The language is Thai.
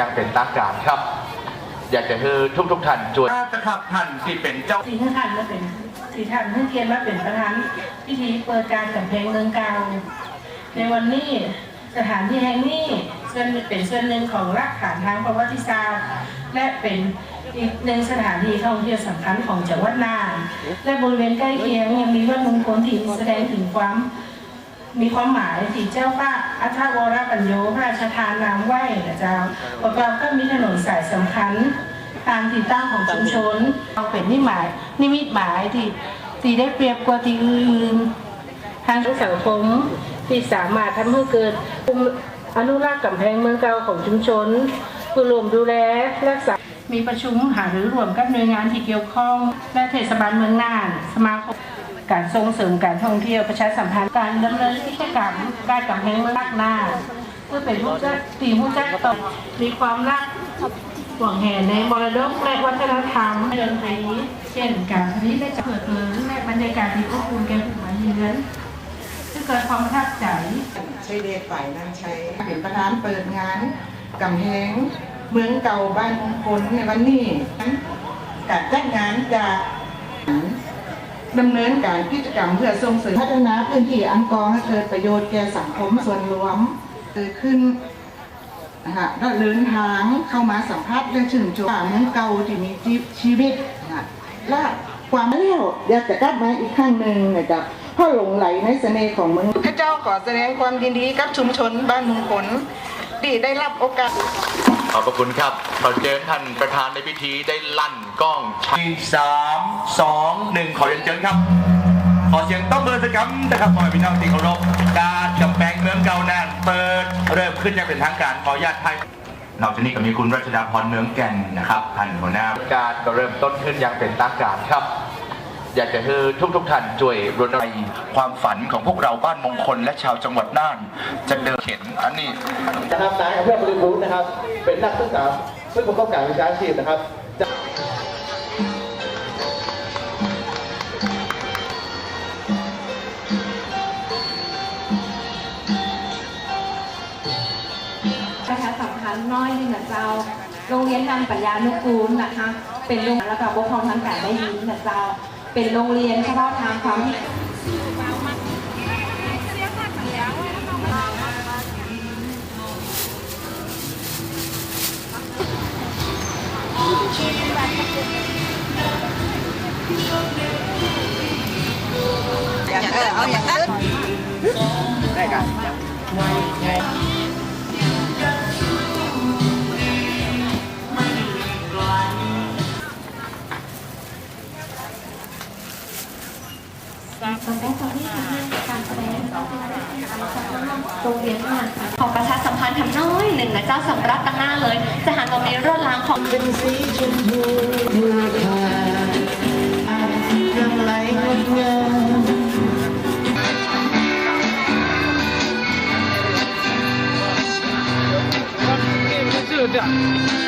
อย่างเป็นทางการครับ อยากจะให้ทุกทุกๆท่านช่วยนะครับท่านที่เป็นเจ้าสีท่านมาเป็นสีท่านเพื่อเกียนมาเป็นประธานพิธีเปิดการกับเพลงเมืองเก่าในวันนี้สถานที่แห่งนี้ส่วนเป็นส่วนหนึ่งของรากฐานทางประวัติศาสตร์และเป็นอีกหนึ่งสถานที่ท่องเที่ยวสำคัญของจังหวัดน่านและบริเวณใกล้เคียงยังมีวัดมงคลที่แสดงถึงความ มีความหมายที่เจ้าป้าอัฐวรปัญโยพระราชทานนามไหว้นะเจ้าประกอบก็มีถนนสายสำคัญทางที่ตั้งของชุมชนเอาเป็นนิหมายนิมิตหมายที่ที่ได้เปรียบกว่าที่อื่นทางสังคมที่สามารถทำให้เกิดภูมิอนุรักษ์กำแพงเมืองเก่าของชุมชนเพื่อรวมดูแลรักษามีประชุมหารือรวมกับหน่วยงานที่เกี่ยวข้องและเทศบาลเมืองน่าน สมาคม การส่งเสริมการท่องเที่ยวประชาสัมพันธ์การดำเนินกิจกรรมด้านกำแพงเมืองลักหน้าเพื่อเป็นผู้จัดตีผู้จัดต่อมีความรักหวงแหนในมรดกและวัฒนธรรมดนตรีเช่นการผลิตและจะเปิดเผยและบรรยากาศที่อบอุ่นแก่ผู้มาเยือนซึ่งเกิดความประทับใจใช้เดชฝ่ายนางใช้เป็นประธานเปิดงานกำแพงเมืองเก่าบ้านมงคลในวันนี้การจัดงานจะ ดำเนินการกิจกรรมเพื่อส่งเสริมพัฒนาพื้นที่อังกอร์ให้เกิดประโยชน์แก่สังคมส่วนรวมเกิดขึ้นนะฮะแล้วเดินทางเข้ามาสัมผัสและชื่นชมป่าเมืองเก่าที่มีชีวิตนะฮะและความเลี้ยวอยากจะกลับมาอีกครั้งหนึ่งนะครับเพราะหลงไหลในเสน่ห์ของเมืองข้าเจ้าขอแสดงความยินดีกับชุมชนบ้านมืองผลที่ได้รับโอกาส ขอบพระคุณครับขอเชิญท่านประธานในพิธีได้ลั่นกล้องชัยสามสองหนึ่งขอเรียนเชิญครับ ขอเสียงต้องเบอร์สกัมนะครับพ่อแม่พี่น้องที่เคารพการกำแพงเมืองเก่าน่านเปิดเริ่มขึ้นอย่างเป็นทางการขออนุญาตไทยนอกจากนี้ก็มีคุณรัชดาพรเมืองแก่นนะครับท่านหัวหน้าการก็เริ่มต้นขึ้นอย่างเป็นทางการครับ อยากจะให้ทุกทุกๆท่านช่วยรณรงค์ความฝันของพวกเราบ้านมงคลและชาวจังหวัดน่าน จะเดินเข็นอันนี้นะครับนายอภิรักษ์บริบูรณ์นะครับ เป็นนักศึกษาซึ่งประกอบการวิชาชีพนะครับจะประชาสัมพันธ์น้อยหนึงนะเจ้า โรงเรียนทางปัญญานุกูลนะคะ เป็นโรงแล้วก็ปกครองทางการได้ยินนะเจ้า เป็นโรงเรียนเฉพาะทางความพิการตอนแรก ตรงนี้ตรงนี้ทำให้การแสดงตรงเรียนงาขอประชาสัมพันธ์ทำน้อยหนึ่งนะเจ้าสำรับตั้งหน้าเลย จะหันมามีรถล้างของเป็นสีชมพูบัวขาอาบน้ำไหลงดงาม对啊。